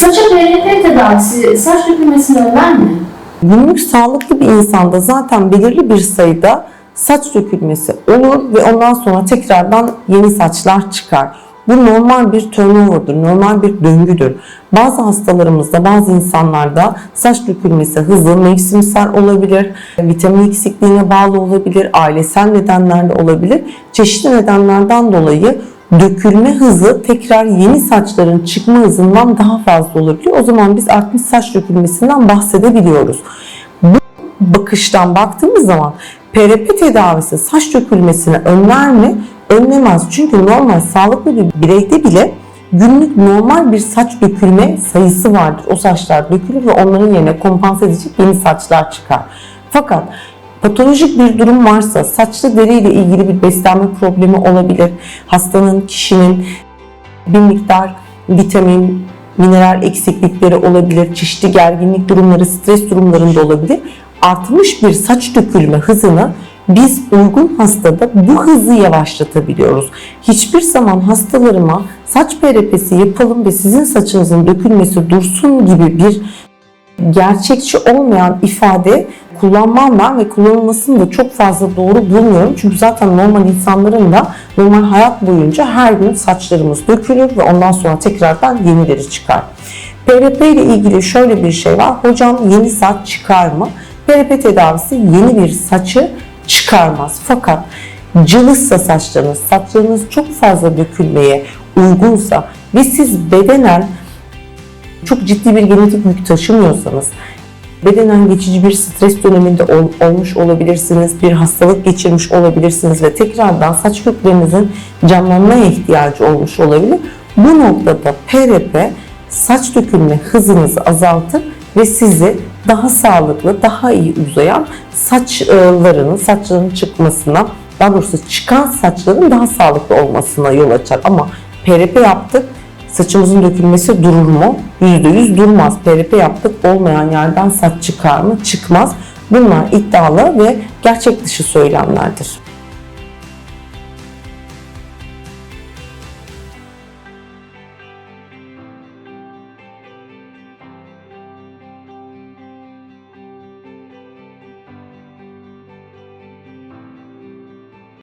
Saça PRP tedavisi saç dökülmesini önler mi? Günlük sağlıklı bir insanda zaten belirli bir sayıda saç dökülmesi olur ve ondan sonra tekrardan yeni saçlar çıkar. Bu normal bir turnover'dır, normal bir döngüdür. Bazı hastalarımızda, bazı insanlarda saç dökülmesi hızı mevsimsel olabilir, vitamin eksikliğine bağlı olabilir, ailesel nedenlerle olabilir. Çeşitli nedenlerden dolayı dökülme hızı tekrar yeni saçların çıkma hızından daha fazla olabiliyor. O zaman biz artmış saç dökülmesinden bahsedebiliyoruz. Bu bakıştan baktığımız zaman PRP tedavisi saç dökülmesini önler mi? Önlemez. Çünkü normal sağlıklı bir bireyde bile günlük normal bir saç dökülme sayısı vardır. O saçlar dökülür ve onların yerine kompanse edecek yeni saçlar çıkar. Fakat patolojik bir durum varsa saçlı deriyle ilgili bir beslenme problemi olabilir. Hastanın, kişinin bir miktar vitamin, mineral eksiklikleri olabilir, çeşitli gerginlik durumları, stres durumlarında olabilir. Artmış bir saç dökülme hızını biz uygun hastada bu hızı yavaşlatabiliyoruz. Hiçbir zaman hastalarıma saç PRP'si yapalım ve sizin saçınızın dökülmesi dursun gibi bir gerçekçi olmayan ifade kullanmam var ve kullanılmasını da çok fazla doğru bulmuyorum. Çünkü zaten normal insanların da normal hayat boyunca her gün saçlarımız dökülür ve ondan sonra tekrardan yenileri çıkar. PRP ile ilgili şöyle bir şey var. Hocam yeni saç çıkar mı? PRP tedavisi yeni bir saçı çıkarmaz. Fakat cılızsa saçlarınız, saçlarınız çok fazla dökülmeye uygunsa ve siz bedenen çok ciddi bir genetik yük taşımıyorsanız, bedenen geçici bir stres döneminde ol- olmuş olabilirsiniz, bir hastalık geçirmiş olabilirsiniz ve tekrardan saç köklerinizin canlanmaya ihtiyacı olmuş olabilir. Bu noktada PRP saç dökülme hızınızı azaltır ve sizi daha sağlıklı, daha iyi uzayan saçların, saçların çıkmasına, daha doğrusu çıkan saçların daha sağlıklı olmasına yol açar. Ama PRP yaptık, saçımızın dökülmesi durur mu? %100 durmaz. PRP yaptık, olmayan yerden saç çıkar mı? Çıkmaz. Bunlar iddialı ve gerçek dışı söylemlerdir.